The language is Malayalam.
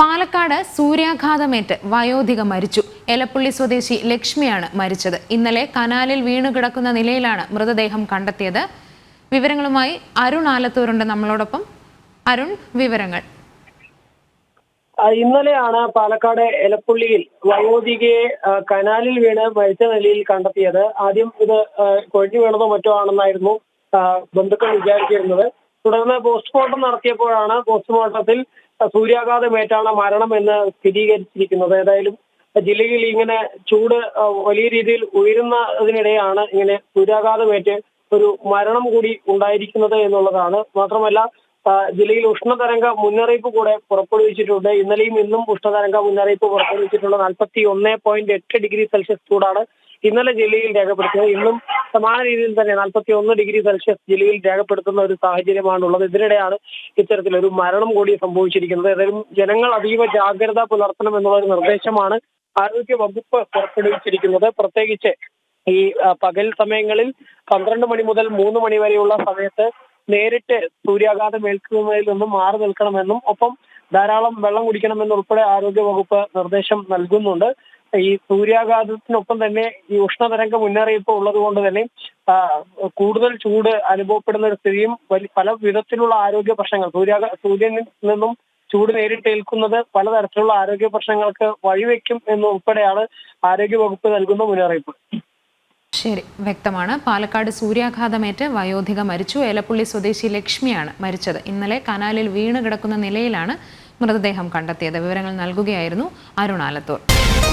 പാലക്കാട് സൂര്യാഘാതമേറ്റ് വയോധിക മരിച്ചു. എലപ്പുള്ളി സ്വദേശി ലക്ഷ്മിയാണ് മരിച്ചത്. ഇന്നലെ കനാലിൽ വീണു കിടക്കുന്ന നിലയിലാണ് മൃതദേഹം കണ്ടെത്തിയത്. വിവരങ്ങളുമായി അരുൺ ആലത്തൂരുണ്ട്. നമ്മളോടൊപ്പം അരുൺ വിവരങ്ങൾ. ഇന്നലെയാണ് പാലക്കാട് എലപ്പുള്ളിയിൽ വയോധികയെ കനാലിൽ വീണ് മരിച്ച നിലയിൽ കണ്ടെത്തിയത്. ആദ്യം ഇത് കൊഴിഞ്ഞു വീണതോ മറ്റോ ആണെന്നായിരുന്നു ബന്ധുക്കൾ വിചാരിച്ചിരുന്നത്. തുടർന്ന് പോസ്റ്റ്മോർട്ടം നടത്തിയപ്പോഴാണ് പോസ്റ്റ്മോർട്ടത്തിൽ സൂര്യാഘാതമേറ്റാണ് മരണം എന്ന് സ്ഥിരീകരിച്ചിരിക്കുന്നത്. ഏതായാലും ജില്ലയിൽ ഇങ്ങനെ ചൂട് വലിയ രീതിയിൽ ഉയരുന്നതിനിടെയാണ് ഇങ്ങനെ സൂര്യാഘാതമേറ്റ് ഒരു മരണം കൂടി ഉണ്ടായിരിക്കുന്നത് എന്നുള്ളതാണ്. മാത്രമല്ല ജില്ലയിൽ ഉഷ്ണതരംഗ മുന്നറിയിപ്പ് കൂടെ പുറപ്പെടുവിച്ചിട്ടുണ്ട്. ഇന്നലെയും ഇന്നും ഉഷ്ണതരംഗ മുന്നറിയിപ്പ് പുറപ്പെടുവിച്ചിട്ടുള്ള നാൽപ്പത്തി ഒന്ന് പോയിന്റ് എട്ട് ഡിഗ്രി സെൽഷ്യസ് ചൂടാണ് ഇന്നലെ ജില്ലയിൽ രേഖപ്പെടുത്തിയത് ഇന്നും സമാന രീതിയിൽ തന്നെ നാൽപ്പത്തി ഒന്ന് ഡിഗ്രി സെൽഷ്യസ് ജില്ലയിൽ രേഖപ്പെടുത്തുന്ന ഒരു സാഹചര്യമാണുള്ളത്. ഇതിനിടെയാണ് ഇത്തരത്തിലൊരു മരണം കൂടി സംഭവിച്ചിരിക്കുന്നത്. ഏതായാലും ജനങ്ങൾ അതീവ ജാഗ്രത പുലർത്തണം എന്നുള്ള ഒരു നിർദ്ദേശമാണ് ആരോഗ്യ വകുപ്പ് പുറപ്പെടുവിച്ചിരിക്കുന്നത്. പ്രത്യേകിച്ച് ഈ പകൽ സമയങ്ങളിൽ പന്ത്രണ്ട് മണി മുതൽ മൂന്ന് മണി വരെയുള്ള സമയത്ത് നേരിട്ട് സൂര്യാഘാതം ഏൽക്കുന്നതിൽ നിന്നും മാറി നിൽക്കണമെന്നും ഒപ്പം ധാരാളം വെള്ളം കുടിക്കണമെന്നുൾപ്പെടെ ആരോഗ്യ വകുപ്പ് നിർദ്ദേശം നൽകുന്നുണ്ട്. ഈ സൂര്യാഘാതത്തിനൊപ്പം തന്നെ ഈ ഉഷ്ണതരംഗ മുന്നറിയിപ്പ് ഉള്ളത് കൊണ്ട് തന്നെ കൂടുതൽ ചൂട് അനുഭവപ്പെടുന്ന ഒരു സ്ഥിതിയും പല വിധത്തിലുള്ള ആരോഗ്യ പ്രശ്നങ്ങൾ സൂര്യാഘ സൂര്യനിൽ നിന്നും ചൂട് നേരിട്ടേൽക്കുന്നത് പലതരത്തിലുള്ള ആരോഗ്യ പ്രശ്നങ്ങൾക്ക് വഴിവെക്കും എന്നുൾപ്പെടെയാണ് ആരോഗ്യ വകുപ്പ് നൽകുന്ന മുന്നറിയിപ്പ്. ശരി വ്യക്തമാണ്. പാലക്കാട് സൂര്യാഘാതമേറ്റ് വയോധിക മരിച്ചു. ഏലപ്പുള്ളി സ്വദേശി ലക്ഷ്മിയാണ് മരിച്ചത്. ഇന്നലെ കനാലിൽ വീണ് കിടക്കുന്ന നിലയിലാണ് മൃതദേഹം കണ്ടെത്തിയത്. വിവരങ്ങൾ നൽകുകയായിരുന്നു അരുൺ